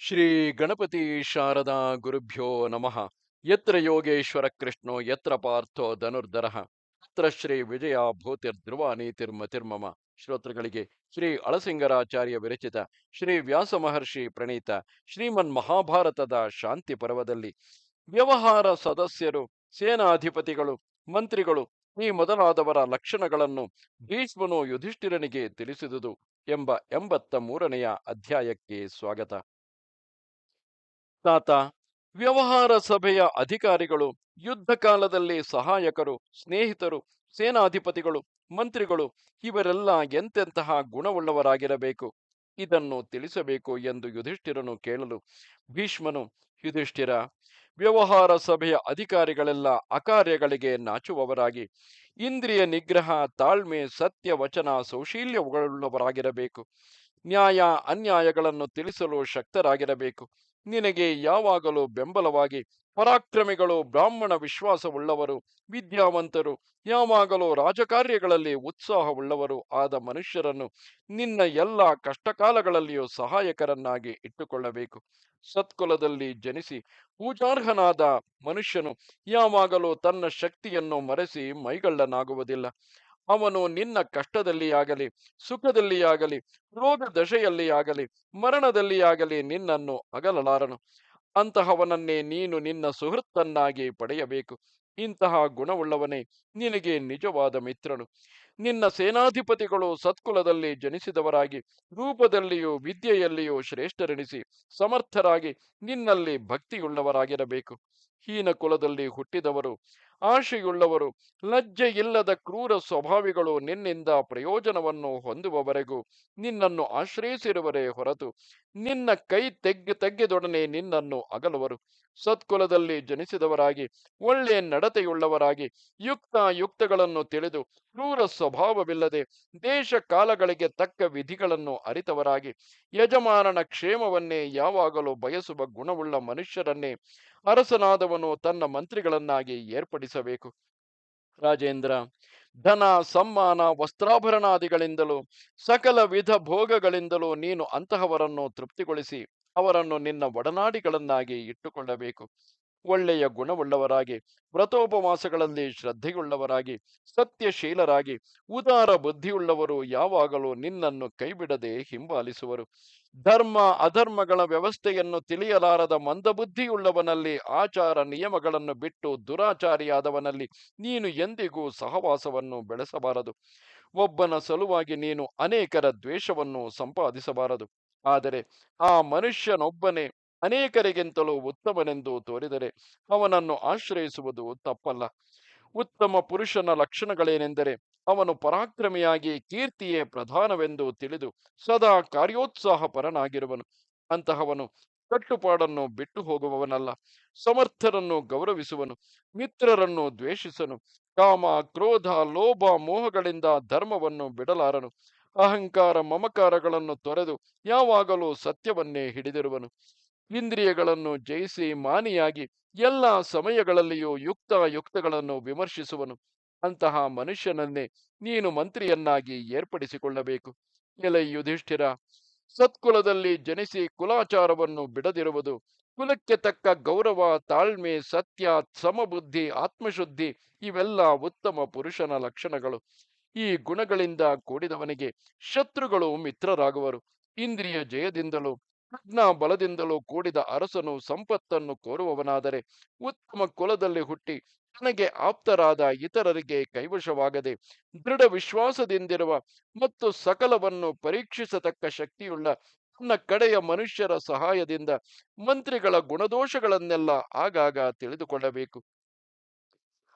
ಶ್ರೀ ಗಣಪತಿ ಶಾರದಾ ಗುರುಭ್ಯೋ ನಮಃ. ಯತ್ರ ಯೋಗೇಶ್ವರ ಕೃಷ್ಣೋ ಯತ್ರ ಪಾರ್ಥೋ ಧನುರ್ಧರ. ಅತ್ರ ಶ್ರೀ ವಿಜಯ ಭೂತಿರ್ಧ್ರುವ ನೀತಿರ್ಮತಿರ್ಮಮ ಶ್ರೋತೃಗಳಿಗೆ ಶ್ರೀ ಅಳಸಿಂಗರಾಚಾರ್ಯ ವಿರಚಿತ ಶ್ರೀ ವ್ಯಾಸ ಮಹರ್ಷಿ ಪ್ರಣೀತ ಶ್ರೀಮನ್ ಮಹಾಭಾರತದ ಶಾಂತಿ ಪರ್ವದಲ್ಲಿ ವ್ಯವಹಾರ ಸದಸ್ಯರು, ಸೇನಾಧಿಪತಿಗಳು, ಮಂತ್ರಿಗಳು ಈ ಮೊದಲಾದವರ ಲಕ್ಷಣಗಳನ್ನು ಭೀಷ್ಮನು ಯುಧಿಷ್ಠಿರನಿಗೆ ತಿಳಿಸಿದುದು ಎಂಬ ಎಂಬತ್ತ ಮೂರನೆಯ ಅಧ್ಯಾಯಕ್ಕೆ ಸ್ವಾಗತ. ತಾತ, ವ್ಯವಹಾರ ಸಭೆಯ ಅಧಿಕಾರಿಗಳು, ಯುದ್ಧ ಕಾಲದಲ್ಲಿ ಸಹಾಯಕರು, ಸ್ನೇಹಿತರು, ಸೇನಾಧಿಪತಿಗಳು, ಮಂತ್ರಿಗಳು, ಇವರೆಲ್ಲ ಎಂತೆಂತಹ ಗುಣವುಳ್ಳವರಾಗಿರಬೇಕು? ಇದನ್ನು ತಿಳಿಸಬೇಕು ಎಂದು ಯುಧಿಷ್ಠಿರನು ಕೇಳಲು, ಭೀಷ್ಮನು, ಯುಧಿಷ್ಠಿರ, ವ್ಯವಹಾರ ಸಭೆಯ ಅಧಿಕಾರಿಗಳೆಲ್ಲ ಅಕಾರ್ಯಗಳಿಗೆ ನಾಚುವವರಾಗಿ, ಇಂದ್ರಿಯ ನಿಗ್ರಹ, ತಾಳ್ಮೆ, ಸತ್ಯ, ವಚನ ಸೌಶೀಲ್ಯವುಳ್ಳವರಾಗಿರಬೇಕು ನ್ಯಾಯ, ಅನ್ಯಾಯಗಳನ್ನು ತಿಳಿಸಲು ಶಕ್ತರಾಗಿರಬೇಕು. ನಿನಗೆ ಯಾವಾಗಲೂ ಬೆಂಬಲವಾಗಿ ಪರಾಕ್ರಮಿಗಳು, ಬ್ರಾಹ್ಮಣ ವಿಶ್ವಾಸವುಳ್ಳವರು, ವಿದ್ಯಾವಂತರು, ಯಾವಾಗಲೂ ರಾಜಕಾರ್ಯಗಳಲ್ಲಿ ಉತ್ಸಾಹವುಳ್ಳವರು ಆದ ಮನುಷ್ಯರನ್ನು ನಿನ್ನ ಎಲ್ಲ ಕಷ್ಟಕಾಲಗಳಲ್ಲಿಯೂ ಸಹಾಯಕರನ್ನಾಗಿ ಇಟ್ಟುಕೊಳ್ಳಬೇಕು. ಸತ್ಕುಲದಲ್ಲಿ ಜನಿಸಿ ಪೂಜಾರ್ಹನಾದ ಮನುಷ್ಯನು ಯಾವಾಗಲೂ ತನ್ನ ಶಕ್ತಿಯನ್ನು ಮರೆಸಿ ಮೈಗಳ್ಳನಾಗುವುದಿಲ್ಲ. ಅವನು ನಿನ್ನ ಕಷ್ಟದಲ್ಲಿ ಆಗಲಿ, ಸುಖದಲ್ಲಿ ಆಗಲಿ ರೋಗ ದಶೆಯಲ್ಲಿ ಆಗಲಿ, ಮರಣದಲ್ಲಿ ಆಗಲಿ ನಿನ್ನನ್ನು ಅಗಲಲಾರನು. ಅಂತಹವನನ್ನೇ ನೀನು ನಿನ್ನ ಸುಹೃತ್ತನ್ನಾಗಿ ಪಡೆಯಬೇಕು. ಇಂತಹ ಗುಣವುಳ್ಳವನೇ ನಿನಗೆ ನಿಜವಾದ ಮಿತ್ರನು. ನಿನ್ನ ಸೇನಾಧಿಪತಿಗಳು ಸತ್ಕುಲದಲ್ಲಿ ಜನಿಸಿದವರಾಗಿ, ರೂಪದಲ್ಲಿಯೂ ವಿದ್ಯೆಯಲ್ಲಿಯೂ ಶ್ರೇಷ್ಠರೆನಿಸಿ, ಸಮರ್ಥರಾಗಿ ನಿನ್ನಲ್ಲಿ ಭಕ್ತಿಯುಳ್ಳವರಾಗಿರಬೇಕು. ಹೀನ ಕುಲದಲ್ಲಿ ಹುಟ್ಟಿದವರು ಆಶೆಯುಳ್ಳವರು ಲಜ್ಜೆಯಿಲ್ಲದ ಕ್ರೂರ ಸ್ವಭಾವಿಗಳು ನಿನ್ನಿಂದ ಪ್ರಯೋಜನವನ್ನು ಹೊಂದುವವರೆಗೂ ನಿನ್ನನ್ನು ಆಶ್ರಯಿಸಿರುವರೇ ಹೊರತು ನಿನ್ನ ಕೈ ತೆಗ್ಗೆ, ತೆಗ್ಗೆದೊಡನೆ ನಿನ್ನನ್ನು ಅಗಲುವರು. ಸತ್ಕುಲದಲ್ಲಿ ಜನಿಸಿದವರಾಗಿ ಒಳ್ಳೆಯ ನಡತೆಯುಳ್ಳವರಾಗಿ ಯುಕ್ತ ಯುಕ್ತಗಳನ್ನು ತಿಳಿದು ಕ್ರೂರ ಸ್ವಭಾವವಿಲ್ಲದೆ ದೇಶ ಕಾಲಗಳಿಗೆ ತಕ್ಕ ವಿಧಿಗಳನ್ನು ಅರಿತವರಾಗಿ, ಯಜಮಾನನ ಕ್ಷೇಮವನ್ನೇ ಯಾವಾಗಲೂ ಬಯಸುವ ಗುಣವುಳ್ಳ ಮನುಷ್ಯರನ್ನೇ ಅರಸನಾದವನು ತನ್ನ ಮಂತ್ರಿಗಳನ್ನಾಗಿ ಏರ್ಪಡಿಸಬೇಕು. ರಾಜೇಂದ್ರ, ಧನ, ಸಮ್ಮಾನ, ವಸ್ತ್ರಾಭರಣಾದಿಗಳಿಂದಲೂ, ಸಕಲ ವಿಧ ಭೋಗಗಳಿಂದಲೂ ನೀನು ಅಂತಹವರನ್ನು ತೃಪ್ತಿಗೊಳಿಸಿ ಅವರನ್ನು ನಿನ್ನ ಒಡನಾಡಿಗಳನ್ನಾಗಿ ಇಟ್ಟುಕೊಳ್ಳಬೇಕು. ಒಳ್ಳೆಯ ಗುಣವುಳ್ಳವರಾಗಿ, ವ್ರತೋಪವಾಸಗಳಲ್ಲಿ ಶ್ರದ್ಧೆಯುಳ್ಳವರಾಗಿ, ಸತ್ಯಶೀಲರಾಗಿ, ಉದಾರ ಬುದ್ಧಿಯುಳ್ಳವರು ಯಾವಾಗಲೂ ನಿನ್ನನ್ನು ಕೈಬಿಡದೆ ಹಿಂಬಾಲಿಸುವರು. ಧರ್ಮ, ಅಧರ್ಮಗಳ ವ್ಯವಸ್ಥೆಯನ್ನು ತಿಳಿಯಲಾರದ ಮಂದಬುದ್ಧಿಯುಳ್ಳವನಲ್ಲಿ, ಆಚಾರ ನಿಯಮಗಳನ್ನು ಬಿಟ್ಟು ದುರಾಚಾರಿಯಾದವನಲ್ಲಿ ನೀನು ಎಂದಿಗೂ ಸಹವಾಸವನ್ನು ಬೆಳೆಸಬಾರದು. ಒಬ್ಬನ ಸಲುವಾಗಿ ನೀನು ಅನೇಕರ ದ್ವೇಷವನ್ನು ಸಂಪಾದಿಸಬಾರದು. ಆದರೆ ಆ ಮನುಷ್ಯನೊಬ್ಬನೇ ಅನೇಕರಿಗಿಂತಲೂ ಉತ್ತಮನೆಂದು ತೋರಿದರೆ ಅವನನ್ನು ಆಶ್ರಯಿಸುವುದು ತಪ್ಪಲ್ಲ. ಉತ್ತಮ ಪುರುಷನ ಲಕ್ಷಣಗಳೇನೆಂದರೆ ಅವನು ಪರಾಕ್ರಮಿಯಾಗಿ ಕೀರ್ತಿಯೇ ಪ್ರಧಾನವೆಂದು ತಿಳಿದು ಸದಾ ಕಾರ್ಯೋತ್ಸಾಹ ಪರನಾಗಿರುವನು ಅಂತಹವನು ಕಟ್ಟುಪಾಡನ್ನು ಬಿಟ್ಟು ಹೋಗುವವನಲ್ಲ ಸಮರ್ಥರನ್ನು ಗೌರವಿಸುವನು. ಮಿತ್ರರನ್ನು ದ್ವೇಷಿಸನು. ಕಾಮ, ಕ್ರೋಧ, ಲೋಭ, ಮೋಹಗಳಿಂದ ಧರ್ಮವನ್ನು ಬಿಡಲಾರನು. ಅಹಂಕಾರ, ಮಮಕಾರಗಳನ್ನು ತೊರೆದು ಯಾವಾಗಲೂ ಸತ್ಯವನ್ನೇ ಹಿಡಿದಿರುವನು. ಇಂದ್ರಿಯಗಳನ್ನು ಜಯಿಸಿ ಮಾನಿಯಾಗಿ ಎಲ್ಲ ಸಮಯಗಳಲ್ಲಿಯೂ ಯುಕ್ತ ಯುಕ್ತಗಳನ್ನು ವಿಮರ್ಶಿಸುವನು. ಅಂತಹ ಮನುಷ್ಯನನ್ನೇ ನೀನು ಮಂತ್ರಿಯನ್ನಾಗಿ ಏರ್ಪಡಿಸಿಕೊಳ್ಳಬೇಕು. ಎಲೆ ಯುಧಿಷ್ಠಿರ, ಸತ್ಕುಲದಲ್ಲಿ ಜನಿಸಿ ಕುಲಾಚಾರವನ್ನು ಬಿಡದಿರುವುದು, ಕುಲಕ್ಕೆ ತಕ್ಕ ಗೌರವ, ತಾಳ್ಮೆ, ಸತ್ಯ, ಸಮಬುದ್ಧಿ, ಆತ್ಮಶುದ್ಧಿ ಇವೆಲ್ಲ ಉತ್ತಮ ಪುರುಷನ ಲಕ್ಷಣಗಳು. ಈ ಗುಣಗಳಿಂದ ಕೂಡಿದವನಿಗೆ ಶತ್ರುಗಳು ಮಿತ್ರರಾಗುವರು. ಇಂದ್ರಿಯ ಜಯದಿಂದಲೂ ಪ್ರಜ್ಞಾ ಬಲದಿಂದಲೂ ಕೂಡಿದ ಅರಸನು ಸಂಪತ್ತನ್ನು ಕೋರುವವನಾದರೆ ಉತ್ತಮ ಕುಲದಲ್ಲಿ ಹುಟ್ಟಿ ತನಗೆ ಆಪ್ತರಾದ ಇತರರಿಗೆ ಕೈವಶವಾಗದೆ ದೃಢ ವಿಶ್ವಾಸದಿಂದಿರುವ ಮತ್ತು ಸಕಲವನ್ನು ಪರೀಕ್ಷಿಸತಕ್ಕ ಶಕ್ತಿಯುಳ್ಳ ತನ್ನ ಕಡೆಯ ಮನುಷ್ಯರ ಸಹಾಯದಿಂದ ಮಂತ್ರಿಗಳ ಗುಣದೋಷಗಳನ್ನೆಲ್ಲ ಆಗಾಗ ತಿಳಿದುಕೊಳ್ಳಬೇಕು.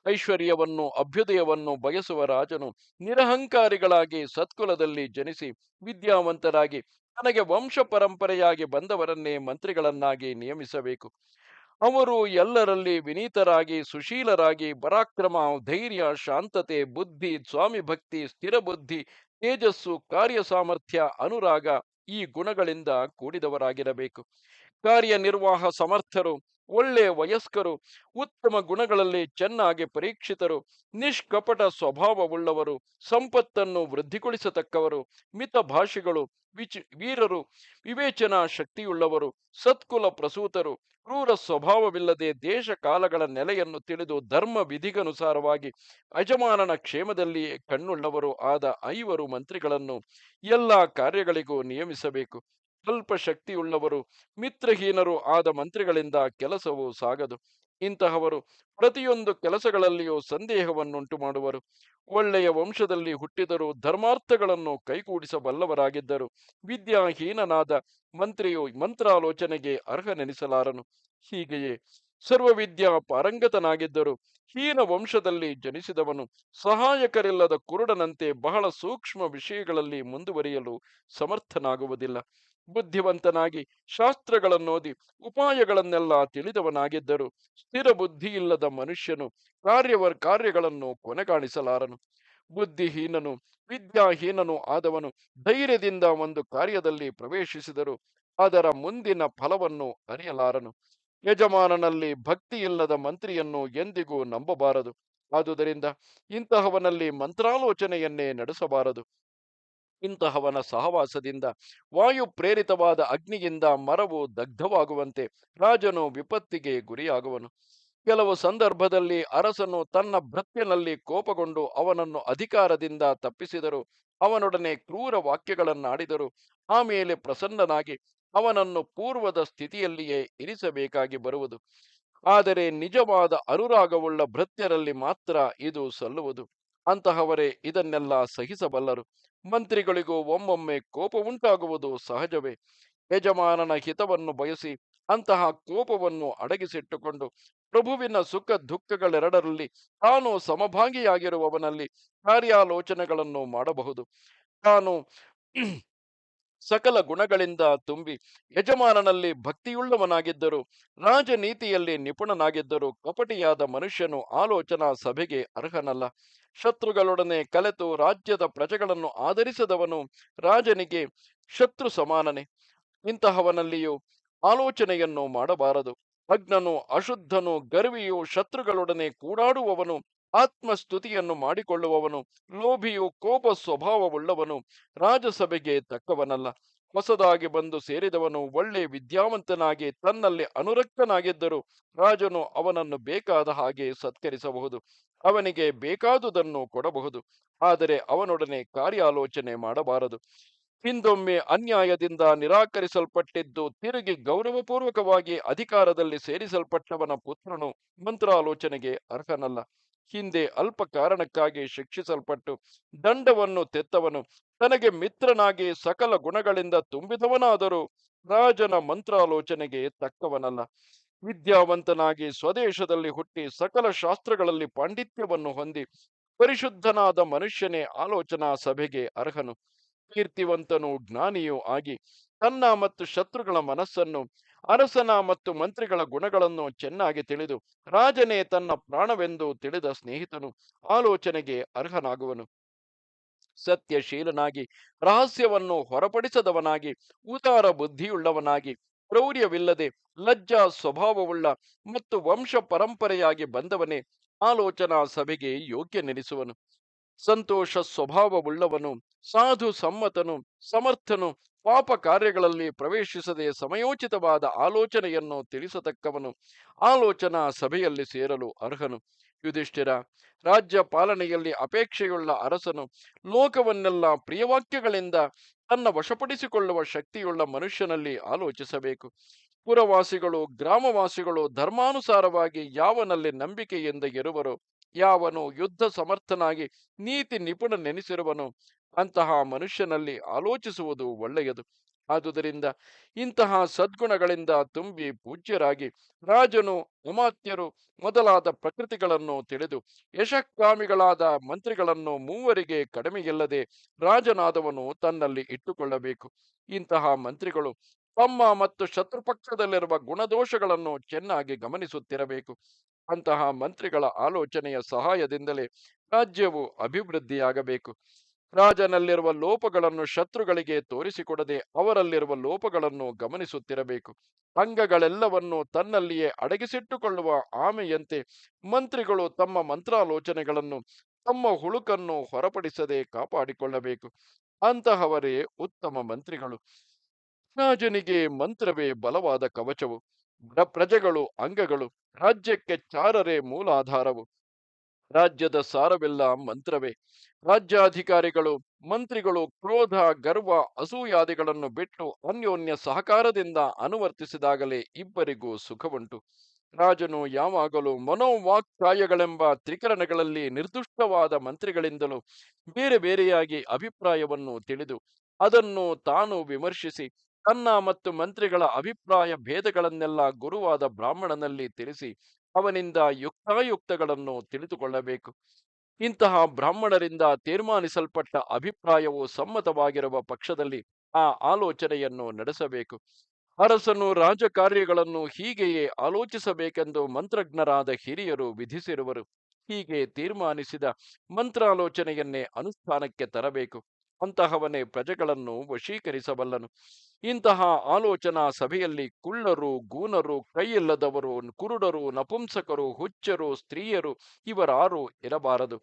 ಐಶ್ವರ್ಯವನ್ನು, ಅಭ್ಯುದಯವನ್ನು ಬಯಸುವ ರಾಜನು ನಿರಹಂಕಾರಿಗಳಾಗಿ ಸತ್ಕುಲದಲ್ಲಿ ಜನಿಸಿ ವಿದ್ಯಾವಂತರಾಗಿ ತನಗೆ ವಂಶ ಪರಂಪರೆಯಾಗಿ ಬಂದವರನ್ನೇ ಮಂತ್ರಿಗಳನ್ನಾಗಿ ನಿಯಮಿಸಬೇಕು. ಅವರು ಎಲ್ಲರಲ್ಲಿ ವಿನೀತರಾಗಿ, ಸುಶೀಲರಾಗಿ, ಪರಾಕ್ರಮ, ಧೈರ್ಯ, ಶಾಂತತೆ, ಬುದ್ಧಿ, ಸ್ವಾಮಿ ಭಕ್ತಿ, ಸ್ಥಿರ ಬುದ್ಧಿ, ತೇಜಸ್ಸು, ಕಾರ್ಯ ಸಾಮರ್ಥ್ಯ, ಅನುರಾಗ ಈ ಗುಣಗಳಿಂದ ಕೂಡಿದವರಾಗಿರಬೇಕು. ಕಾರ್ಯನಿರ್ವಾಹ ಸಮರ್ಥರು ಒಳ್ಳೆಯ ವಯಸ್ಕರು, ಉತ್ತಮ ಗುಣಗಳಲ್ಲಿ ಚೆನ್ನಾಗಿ ಪರೀಕ್ಷಿತರು, ನಿಷ್ಕಪಟ ಸ್ವಭಾವವುಳ್ಳವರು, ಸಂಪತ್ತನ್ನು ವೃದ್ಧಿಗೊಳಿಸತಕ್ಕವರು, ಮಿತ ಭಾಷೆಗಳು, ವಿಚ, ವೀರರು, ವಿವೇಚನಾ ಶಕ್ತಿಯುಳ್ಳವರು, ಸತ್ಕುಲ ಪ್ರಸೂತರು, ಕ್ರೂರ ಸ್ವಭಾವವಿಲ್ಲದೆ ದೇಶ ಕಾಲಗಳ ನೆಲೆಯನ್ನು ತಿಳಿದು ಧರ್ಮ ವಿಧಿಗನುಸಾರವಾಗಿ ಅಜಮಾನನ ಕ್ಷೇಮದಲ್ಲಿಯೇ ಕಣ್ಣುಳ್ಳವರು ಆದ ಐವರು ಮಂತ್ರಿಗಳನ್ನು ಎಲ್ಲ ಕಾರ್ಯಗಳಿಗೂ ನಿಯಮಿಸಬೇಕು. ಸ್ವಲ್ಪ ಶಕ್ತಿಯುಳ್ಳವರು ಮಿತ್ರಹೀನರು ಆದ ಮಂತ್ರಿಗಳಿಂದ ಕೆಲಸವೂ ಸಾಗದು. ಇಂತಹವರು ಪ್ರತಿಯೊಂದು ಕೆಲಸಗಳಲ್ಲಿಯೂ ಸಂದೇಹವನ್ನುಂಟು ಮಾಡುವರು ಒಳ್ಳೆಯ ವಂಶದಲ್ಲಿ ಹುಟ್ಟಿದರೂ ಧರ್ಮಾರ್ಥಗಳನ್ನು ಕೈಗೂಡಿಸಬಲ್ಲವರಾಗಿದ್ದರು. ವಿದ್ಯಾಹೀನನಾದ ಮಂತ್ರಿಯು ಮಂತ್ರಾಲೋಚನೆಗೆ ಅರ್ಹನೆನಿಸಲಾರನು. ಹೀಗೆಯೇ ಸರ್ವವಿದ್ಯಾ ಪಾರಂಗತನಾಗಿದ್ದರು ಹೀನ ವಂಶದಲ್ಲಿ ಜನಿಸಿದವನು ಸಹಾಯಕರಿಲ್ಲದ ಕುರುಡನಂತೆ ಬಹಳ ಸೂಕ್ಷ್ಮ ವಿಷಯಗಳಲ್ಲಿ ಮುಂದುವರಿಯಲು ಸಮರ್ಥನಾಗುವುದಿಲ್ಲ. ಬುದ್ಧಿವಂತನಾಗಿ ಶಾಸ್ತ್ರಗಳನ್ನೋದಿ ಉಪಾಯಗಳನ್ನೆಲ್ಲ ತಿಳಿದವನಾಗಿದ್ದರು. ಸ್ಥಿರ ಬುದ್ಧಿ ಇಲ್ಲದ ಮನುಷ್ಯನು ಕಾರ್ಯವರ್, ಕಾರ್ಯಗಳನ್ನು ಕೊನೆಗಾಣಿಸಲಾರನು. ಬುದ್ಧಿಹೀನನು, ವಿದ್ಯಾಹೀನನು ಆದವನು ಧೈರ್ಯದಿಂದ ಒಂದು ಕಾರ್ಯದಲ್ಲಿ ಪ್ರವೇಶಿಸಿದರು. ಅದರ ಮುಂದಿನ ಫಲವನ್ನು ಅರಿಯಲಾರನು. ಯಜಮಾನನಲ್ಲಿ ಭಕ್ತಿಯಿಲ್ಲದ ಮಂತ್ರಿಯನ್ನು ಎಂದಿಗೂ ನಂಬಬಾರದು. ಆದುದರಿಂದ ಇಂತಹವನಲ್ಲಿ ಮಂತ್ರಾಲೋಚನೆಯನ್ನೇ ನಡೆಸಬಾರದು. ಇಂತಹವನ ಸಹವಾಸದಿಂದ ವಾಯು ಪ್ರೇರಿತವಾದ ಅಗ್ನಿಯಿಂದ ಮರವು ದಗ್ಧವಾಗುವಂತೆ ರಾಜನು ವಿಪತ್ತಿಗೆ ಗುರಿಯಾಗುವನು. ಕೆಲವು ಸಂದರ್ಭದಲ್ಲಿ ಅರಸನು ತನ್ನ ಭೃತ್ಯನಲ್ಲಿ ಕೋಪಗೊಂಡು ಅವನನ್ನು ಅಧಿಕಾರದಿಂದ ತಪ್ಪಿಸಿದರು. ಅವನೊಡನೆ ಕ್ರೂರ ವಾಕ್ಯಗಳನ್ನಾಡಿದರು. ಆಮೇಲೆ ಪ್ರಸನ್ನನಾಗಿ ಅವನನ್ನು ಪೂರ್ವದ ಸ್ಥಿತಿಯಲ್ಲಿಯೇ ಇರಿಸಬೇಕಾಗಿ ಬರುವುದು. ಆದರೆ ನಿಜವಾದ ಅನುರಾಗವುಳ್ಳ ಭೃತ್ಯರಲ್ಲಿ ಮಾತ್ರ ಇದು ಸಲ್ಲುವುದು. ಅಂತಹವರೇ ಇದನ್ನೆಲ್ಲ ಸಹಿಸಬಲ್ಲರು. ಮಂತ್ರಿಗಳಿಗೂ ಒಮ್ಮೊಮ್ಮೆ ಕೋಪ ಉಂಟಾಗುವುದು ಸಹಜವೇ. ಯಜಮಾನನ ಹಿತವನ್ನು ಬಯಸಿ ಅಂತಹ ಕೋಪವನ್ನು ಅಡಗಿಸಿಟ್ಟುಕೊಂಡು ಪ್ರಭುವಿನ ಸುಖ ದುಃಖಗಳೆರಡರಲ್ಲಿ ತಾನು ಸಮಭಾಗಿಯಾಗಿರುವವನಲ್ಲಿ ಕಾರ್ಯಾಲೋಚನೆಗಳನ್ನು ಮಾಡಬಹುದು. ತಾನು ಸಕಲ ಗುಣಗಳಿಂದ ತುಂಬಿ ಯಜಮಾನನಲ್ಲಿ ಭಕ್ತಿಯುಳ್ಳವನಾಗಿದ್ದರು. ರಾಜನೀತಿಯಲ್ಲಿ ನಿಪುಣನಾಗಿದ್ದರು. ಕಪಟಿಯಾದ ಮನುಷ್ಯನು ಆಲೋಚನಾ ಸಭೆಗೆ ಅರ್ಹನಲ್ಲ. ಶತ್ರುಗಳೊಡನೆ ಕಲೆತು ರಾಜ್ಯದ ಪ್ರಜೆಗಳನ್ನು ಆಧರಿಸದವನು ರಾಜನಿಗೆ ಶತ್ರು ಸಮಾನನೆ. ಇಂತಹವನಲ್ಲಿಯೂ ಆಲೋಚನೆಯನ್ನು ಮಾಡಬಾರದು. ಅಗ್ನನು ಅಶುದ್ಧನು, ಗರ್ವಿಯು ಶತ್ರುಗಳೊಡನೆ ಕೂಡಾಡುವವನು ಆತ್ಮಸ್ತುತಿಯನ್ನು ಮಾಡಿಕೊಳ್ಳುವವನು, ಲೋಭಿಯು ಕೋಪ ಸ್ವಭಾವವುಳ್ಳವನು, ರಾಜಸಭೆಗೆ ತಕ್ಕವನಲ್ಲ. ಹೊಸದಾಗಿ ಬಂದು ಸೇರಿದವನು ಒಳ್ಳೆ ವಿದ್ಯಾವಂತನಾಗಿ ತನ್ನಲ್ಲಿ ಅನುರಕ್ತನಾಗಿದ್ದರು ರಾಜನು ಅವನನ್ನು ಬೇಕಾದ ಹಾಗೆ ಸತ್ಕರಿಸಬಹುದು, ಅವನಿಗೆ ಬೇಕಾದುದನ್ನು ಕೊಡಬಹುದು, ಆದರೆ ಅವನೊಡನೆ ಕಾರ್ಯಾಲೋಚನೆ ಮಾಡಬಾರದು. ಹಿಂದೊಮ್ಮೆ ಅನ್ಯಾಯದಿಂದ ನಿರಾಕರಿಸಲ್ಪಟ್ಟಿದ್ದು ತಿರುಗಿ ಗೌರವಪೂರ್ವಕವಾಗಿ ಅಧಿಕಾರದಲ್ಲಿ ಸೇರಿಸಲ್ಪಟ್ಟವನ ಪುತ್ರನು ಮಂತ್ರಾಲೋಚನೆಗೆ ಅರ್ಹನಲ್ಲ. ಹಿಂದೆ ಅಲ್ಪ ಕಾರಣಕ್ಕಾಗಿ ಶಿಕ್ಷಿಸಲ್ಪಟ್ಟು ದಂಡವನ್ನು ತೆತ್ತವನು. ತನಗೆ ಮಿತ್ರನಾಗಿ ಸಕಲ ಗುಣಗಳಿಂದ ತುಂಬಿದವನಾದರೂ ರಾಜನ ಮಂತ್ರಾಲೋಚನೆಗೆ ತಕ್ಕವನಲ್ಲ. ವಿದ್ಯಾವಂತನಾಗಿ ಸ್ವದೇಶದಲ್ಲಿ ಹುಟ್ಟಿ ಸಕಲ ಶಾಸ್ತ್ರಗಳಲ್ಲಿ ಪಾಂಡಿತ್ಯವನ್ನು ಹೊಂದಿ ಪರಿಶುದ್ಧನಾದ ಮನುಷ್ಯನೇ ಆಲೋಚನಾ ಸಭೆಗೆ ಅರ್ಹನು. ಕೀರ್ತಿವಂತನು ಜ್ಞಾನಿಯೂ ಆಗಿ ತನ್ನ ಮತ್ತು ಶತ್ರುಗಳ ಮನಸ್ಸನ್ನು ಅರಸನ ಮತ್ತು ಮಂತ್ರಿಗಳ ಗುಣಗಳನ್ನು ಚೆನ್ನಾಗಿ ತಿಳಿದು ರಾಜನೇ ತನ್ನ ಪ್ರಾಣವೆಂದು ತಿಳಿದ ಸ್ನೇಹಿತನು ಆಲೋಚನೆಗೆ ಅರ್ಹನಾಗುವನು. ಸತ್ಯಶೀಲನಾಗಿ, ರಹಸ್ಯವನ್ನು ಹೊರಪಡಿಸದವನಾಗಿ, ಉದಾರ ಬುದ್ಧಿಯುಳ್ಳವನಾಗಿ, ಕ್ರೌರ್ಯವಿಲ್ಲದೆ ಲಜ್ಜಾ ಸ್ವಭಾವವುಳ್ಳ ಮತ್ತು ವಂಶ ಪರಂಪರೆಯಾಗಿ ಬಂದವನೇ ಆಲೋಚನಾ ಸಭೆಗೆ ಯೋಗ್ಯನೆನಿಸುವನು. ಸಂತೋಷ ಸ್ವಭಾವವುಳ್ಳವನು, ಸಾಧು ಸಮ್ಮತನು, ಸಮರ್ಥನು, ಪಾಪ ಕಾರ್ಯಗಳಲ್ಲಿ ಪ್ರವೇಶಿಸದೆ ಸಮಯೋಚಿತವಾದ ಆಲೋಚನೆಯನ್ನು ತಿಳಿಸತಕ್ಕವನು, ಆಲೋಚನಾ ಸಭೆಯಲ್ಲಿ ಸೇರಲು ಅರ್ಹನು. ಯುಧಿಷ್ಠಿರ, ರಾಜ್ಯ ಪಾಲನೆಯಲ್ಲಿ ಅಪೇಕ್ಷೆಯುಳ್ಳ ಅರಸನು, ಲೋಕವನ್ನೆಲ್ಲ ಪ್ರಿಯವಾಕ್ಯಗಳಿಂದ ತನ್ನ ವಶಪಡಿಸಿಕೊಳ್ಳುವ ಶಕ್ತಿಯುಳ್ಳ ಮನುಷ್ಯನಲ್ಲಿ ಆಲೋಚಿಸಬೇಕು. ಪುರವಾಸಿಗಳು, ಗ್ರಾಮವಾಸಿಗಳು ಧರ್ಮಾನುಸಾರವಾಗಿ ಯಾವನಲ್ಲಿ ನಂಬಿಕೆಯಿಂದ ಇರುವರೋ ಯಾವನು ಯುದ್ಧ ಸಮರ್ಥನಾಗಿ ನೀತಿ ನಿಪುಣ ನೆನೆಸಿರುವನು, ಅಂತಹ ಮನುಷ್ಯನಲ್ಲಿ ಆಲೋಚಿಸುವುದು ಒಳ್ಳೆಯದು. ಆದುದರಿಂದ ಇಂತಹ ಸದ್ಗುಣಗಳಿಂದ ತುಂಬಿ ಪೂಜ್ಯರಾಗಿ ರಾಜನು, ಉಮಾತ್ಯರು ಮೊದಲಾದ ಪ್ರಕೃತಿಗಳನ್ನು ತಿಳಿದು ಯಶಕ್ಕಾಮಿಗಳಾದ ಮಂತ್ರಿಗಳನ್ನು ಮೂವರಿಗೆ ಕಡಿಮೆಯಿಲ್ಲದೆ ರಾಜನಾದವನು ತನ್ನಲ್ಲಿ ಇಟ್ಟುಕೊಳ್ಳಬೇಕು. ಇಂತಹ ಮಂತ್ರಿಗಳು ತಮ್ಮ ಮತ್ತು ಶತ್ರುಪಕ್ಷದಲ್ಲಿರುವ ಗುಣದೋಷಗಳನ್ನು ಚೆನ್ನಾಗಿ ಗಮನಿಸುತ್ತಿರಬೇಕು. ಅಂತಹ ಮಂತ್ರಿಗಳ ಆಲೋಚನೆಯ ಸಹಾಯದಿಂದಲೇ ರಾಜ್ಯವು ಅಭಿವೃದ್ಧಿಯಾಗಬೇಕು. ರಾಜನಲ್ಲಿರುವ ಲೋಪಗಳನ್ನು ಶತ್ರುಗಳಿಗೆ ತೋರಿಸಿಕೊಡದೆ ಅವರಲ್ಲಿರುವ ಲೋಪಗಳನ್ನು ಗಮನಿಸುತ್ತಿರಬೇಕು. ಅಂಗಗಳೆಲ್ಲವನ್ನು ತನ್ನಲ್ಲಿಯೇ ಅಡಗಿಸಿಟ್ಟುಕೊಳ್ಳುವ ಆಮೆಯಂತೆ ಮಂತ್ರಿಗಳು ತಮ್ಮ ಮಂತ್ರಾಲೋಚನೆಗಳನ್ನು, ತಮ್ಮ ಹುಳುಕನ್ನು ಹೊರಪಡಿಸದೆ ಕಾಪಾಡಿಕೊಳ್ಳಬೇಕು. ಅಂತಹವರೇ ಉತ್ತಮ ಮಂತ್ರಿಗಳು. ರಾಜನಿಗೆ ಮಂತ್ರವೇ ಬಲವಾದ ಕವಚವು ಪ್ರ- ಪ್ರಜೆಗಳು, ಅಂಗಗಳು, ರಾಜ್ಯಕ್ಕೆ ಚಾರರೇ ಮೂಲಾಧಾರವು ರಾಜ್ಯದ ಸಾರವೆಲ್ಲ ಮಂತ್ರವೇ. ರಾಜ್ಯಾಧಿಕಾರಿಗಳು, ಮಂತ್ರಿಗಳು ಕ್ರೋಧ, ಗರ್ವ, ಅಸೂಯಾದಿಗಳನ್ನು ಬಿಟ್ಟು ಅನ್ಯೋನ್ಯ ಸಹಕಾರದಿಂದ ಅನುವರ್ತಿಸಿದಾಗಲೇ ಇಬ್ಬರಿಗೂ ಸುಖವುಂಟು. ರಾಜನು ಯಾವಾಗಲೂ ಮನೋವಾಕ್ಕಾಯಗಳೆಂಬ ತ್ರಿಕರಣಗಳಲ್ಲಿ ನಿರ್ದುಷ್ಟವಾದ ಮಂತ್ರಿಗಳಿಂದಲೂ ಬೇರೆ ಬೇರೆಯಾಗಿ ಅಭಿಪ್ರಾಯವನ್ನು ತಿಳಿದು, ಅದನ್ನು ತಾನು ವಿಮರ್ಶಿಸಿ ತನ್ನ ಮತ್ತು ಮಂತ್ರಿಗಳ ಅಭಿಪ್ರಾಯ ಭೇದಗಳನ್ನೆಲ್ಲ ಗುರುವಾದ ಬ್ರಾಹ್ಮಣನಲ್ಲಿ ತಿಳಿಸಿ ಅವನಿಂದ ಯುಕ್ತಾಯುಕ್ತಗಳನ್ನು ತಿಳಿದುಕೊಳ್ಳಬೇಕು. ಇಂತಹ ಬ್ರಾಹ್ಮಣರಿಂದ ತೀರ್ಮಾನಿಸಲ್ಪಟ್ಟ ಅಭಿಪ್ರಾಯವು ಸಮ್ಮತವಾಗಿರುವ ಪಕ್ಷದಲ್ಲಿ ಆ ಆಲೋಚನೆಯನ್ನು ನಡೆಸಬೇಕು. ಅರಸನು ರಾಜಕಾರ್ಯಗಳನ್ನು ಹೀಗೆಯೇ ಆಲೋಚಿಸಬೇಕೆಂದು ಮಂತ್ರಜ್ಞರಾದ ಹಿರಿಯರು ವಿಧಿಸಿರುವರು. ಹೀಗೆ ತೀರ್ಮಾನಿಸಿದ ಮಂತ್ರಾಲೋಚನೆಯನ್ನೇ ಅನುಷ್ಠಾನಕ್ಕೆ ತರಬೇಕು. ಅಂತಹವನೇ ಪ್ರಜೆಗಳನ್ನು ವಶೀಕರಿಸಬಲ್ಲನು. ಇಂತಹ ಆಲೋಚನಾ ಸಭೆಯಲ್ಲಿ ಕುಳ್ಳರು, ಗೂನರು, ಕೈಯಿಲ್ಲದವರು, ಕುರುಡರು, ನಪುಂಸಕರು, ಹುಚ್ಚರು, ಸ್ತ್ರೀಯರು ಇವರಾರು ಇರಬಾರದು.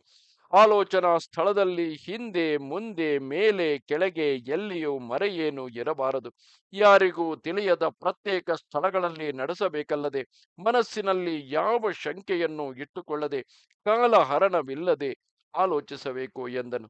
ಆಲೋಚನಾ ಸ್ಥಳದಲ್ಲಿ ಹಿಂದೆ, ಮುಂದೆ, ಮೇಲೆ, ಕೆಳಗೆ ಎಲ್ಲಿಯೂ ಮರೆಯೇನು ಇರಬಾರದು. ಯಾರಿಗೂ ತಿಳಿಯದ ಪ್ರತ್ಯೇಕ ಸ್ಥಳಗಳಲ್ಲಿ ನಡೆಸಬೇಕಲ್ಲದೆ, ಮನಸ್ಸಿನಲ್ಲಿ ಯಾವ ಶಂಕೆಯನ್ನು ಇಟ್ಟುಕೊಳ್ಳದೆ, ಕಾಲಹರಣವಿಲ್ಲದೆ ಆಲೋಚಿಸಬೇಕು ಎಂದನು.